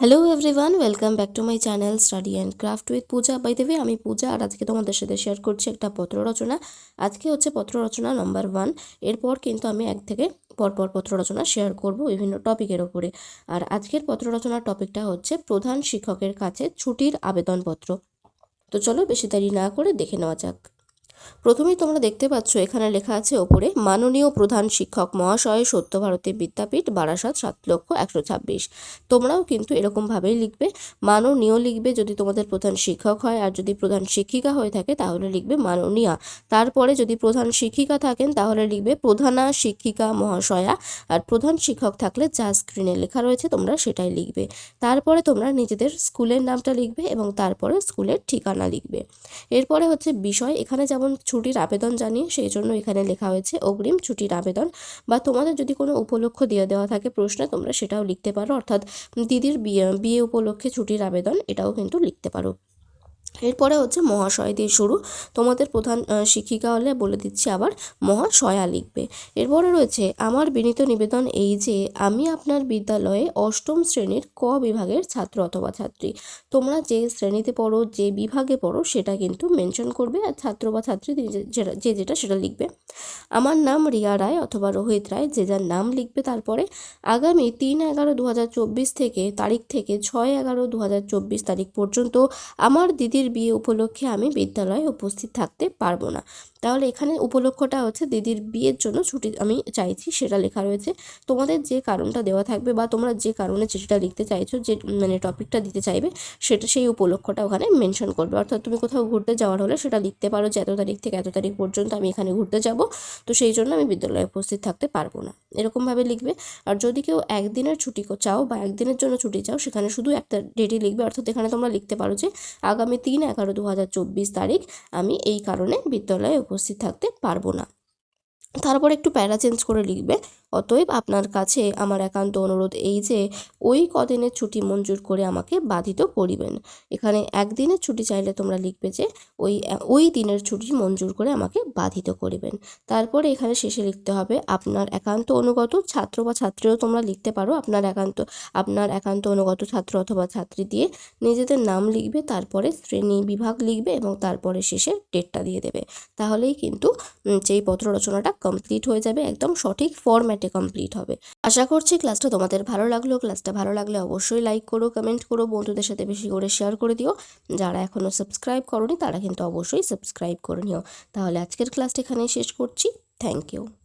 Hello everyone welcome back to my channel study and craft with Puja by দেবে আমি পূজা আর আজকে তোমাদের সাথে শেয়ার করছি একটা পত্র রচনা। আজকে হচ্ছে পত্র রচনা নম্বর ওয়ান এরপর কিন্তু আমি এক থেকে পরপর পত্র রচনা শেয়ার করব বিভিন্ন টপিকের ওপরে আর আজকের পত্র রচনার টপিকটা হচ্ছে প্রধান শিক্ষকের কাছে ছুটির আবেদনপত্র। তো চলো বেশি দেরি না করে দেখে নেওয়া যাক। প্রথমেই তোমরা দেখতে পাচ্ছ, এখানে লেখা আছে ওপরে, মাননীয় প্রধান শিক্ষক মহাশয় সত্যভারতী বিদ্যাপীঠ, বারাসাত, সাত লক্ষ একশো ছাব্বিশ। তোমরাও কিন্তু এরকমভাবেই লিখবে। মাননীয় লিখবে যদি তোমাদের প্রধান শিক্ষক হয়, আর যদি প্রধান শিক্ষিকা হয়ে থাকে, তাহলে লিখবে মাননীয়া। তারপরে যদি প্রধান শিক্ষিকা থাকেন, তাহলে লিখবে প্রধানা শিক্ষিকা মহাশয়া। আর প্রধান শিক্ষক থাকলে যা স্ক্রিনে লেখা রয়েছে, তোমরা সেটাই লিখবে। তারপরে তোমরা নিজেদের স্কুলের নামটা লিখবে এবং তারপরে স্কুলের ঠিকানা লিখবে। এরপরে হচ্ছে বিষয়, এখানে যেমন ছুটির আবেদন জানিয়ে সেই জন্য এখানে লেখা হয়েছে, অগ্রিম ছুটির আবেদন। বা তোমাদের যদি কোনো উপলক্ষ দিয়ে দেওয়া থাকে প্রশ্নে, তোমরা সেটাও লিখতে পারো। অর্থাৎ দিদির বিয়ে বিয়ে উপলক্ষে ছুটির আবেদন, এটাও কিন্তু লিখতে পারো। এরপরে হচ্ছে মহাশয় দিয়ে শুরু। তোমাদের প্রধান শিক্ষিকা হলে বলে দিচ্ছি আবার, মহাশয়া লিখবে। এরপরে রয়েছে, আমার বিনীত নিবেদন এই যে, আমি আপনার বিদ্যালয়ে অষ্টম শ্রেণির ক বিভাগের ছাত্র অথবা ছাত্রী। তোমরা যে শ্রেণীতে পড়ো, যে বিভাগে পড়ো, সেটা কিন্তু মেনশন করবে আর ছাত্র বা ছাত্রী যে- যেটা সেটা লিখবে। আমার নাম রিয়া রায় অথবা রোহিত রায়, যে যার নাম লিখবে তারপরে আগামী তিন এগারো দু থেকে তারিখ থেকে ছয় এগারো দু তারিখ পর্যন্ত আমার দিদির বিয়ে উপলক্ষে আমি বিদ্যালয়ে উপস্থিত থাকতে পারব না। তাহলে এখানে উপলক্ষটা হচ্ছে দিদির বিয়ের জন্য ছুটি আমি চাইছি, সেটা লেখা রয়েছে। তোমাদের যে কারণটা দেওয়া থাকবে বা তোমরা যে কারণে চিঠিটা লিখতে চাইছো, যে মানে টপিকটা দিতে চাইবে, সেটা সেই উপলক্ষটা ওখানে মেনশন করবে। অর্থাৎ তুমি কোথাও ঘুরতে যাওয়ার হলে সেটা লিখতে পারো যে এত তারিখ থেকে এত তারিখ পর্যন্ত আমি এখানে ঘুরতে যাব। তো সেই জন্য আমি বিদ্যালয়ে উপস্থিত থাকতে পারব না। এরকমভাবে লিখবে। আর যদি কেউ একদিনের ছুটি চাও বা একদিনের জন্য ছুটি চাও, সেখানে শুধু একটা ডেটই লিখবে। অর্থাৎ এখানে তোমরা লিখতে পারো যে, আগামী তিন এগারো দু হাজার চব্বিশ তারিখ আমি এই কারণে বিদ্যালয়ে উপস্থিত থাকতে পারব না। তারপর একটু প্যারা চেঞ্জ করে লিখবে। অতএব আপনার কাছে আমার একান্ত অনুরোধ এই যে, ওই কদিনের ছুটি মঞ্জুর করে আমাকে বাধিত করিবেন। এখানে একদিনের ছুটি চাইলে তোমরা লিখবে যে, ওই ওই দিনের ছুটি মঞ্জুর করে আমাকে বাধিত করিবেন। তারপরে এখানে শেষে লিখতে হবে, আপনার একান্ত অনুগত ছাত্র বা ছাত্রীও তোমরা লিখতে পারো। আপনার একান্ত আপনার একান্ত অনুগত ছাত্র অথবা ছাত্রী দিয়ে নিজেদের নাম লিখবে, তারপরে শ্রেণি বিভাগ লিখবে এবং তারপরে শেষে ডেটটা দিয়ে দেবে। তাহলেই কিন্তু যেই পত্র রচনাটা কমপ্লিট হয়ে যাবে, একদম সঠিক ফরম্যাটে কমপ্লিট হবে। আশা করছি ক্লাসটা তোমাদের ভালো লাগল। ক্লাসটা ভালো লাগলে অবশ্যই লাইক করো, কমেন্ট করো, বন্ধুদের সাথে বেশি করে শেয়ার করে দিও। যারা এখনও সাবস্ক্রাইব করনি তারা কিন্তু অবশ্যই সাবস্ক্রাইব করে নিও। তাহলে আজকের ক্লাসটা এখানেই শেষ করছি। Thank you.